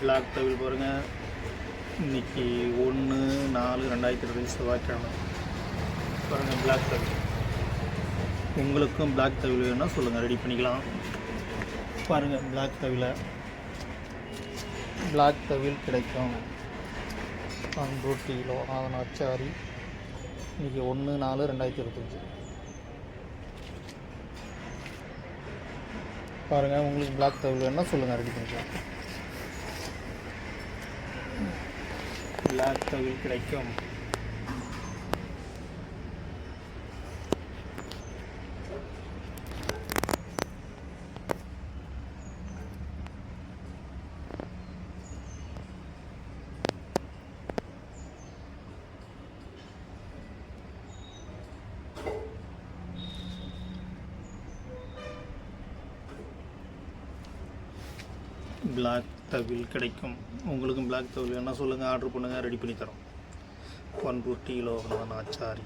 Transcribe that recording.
Black தவில் பாருங்கள் இன்னைக்கு ஒன்று நாலு ரெண்டாயிரத்தி இருபது செவ்வாய்க்கிழமை. பாருங்கள் பிளாக் தவில் உங்களுக்கும் பிளாக் தவில் வேணும்னா சொல்லுங்கள் ரெடி பண்ணிக்கலாம். பாருங்கள் பிளாக் தவில பிளாக் தவில் கிடைக்கும். அன்பூட்டியிலோ அதன் அச்சாரி இன்றைக்கி ஒன்று நாலு ரெண்டாயிரத்தி இருபத்தஞ்சி. பாருங்கள் உங்களுக்கு பிளாக் தவில் வேணும்னா சொல்லுங்கள் ரெடி பண்ணிக்கலாம். எல்லா தொழில் கிடைக்கும். பிளாக் தவில் கிடைக்கும். உங்களுக்கும் பிளாக் தவில் வேணால் சொல்லுங்கள் ஆர்டர் பண்ணுங்கள் ரெடி பண்ணி தரோம். ஒன் பண்ருட்டி லோகநாதன் ஆச்சாரி.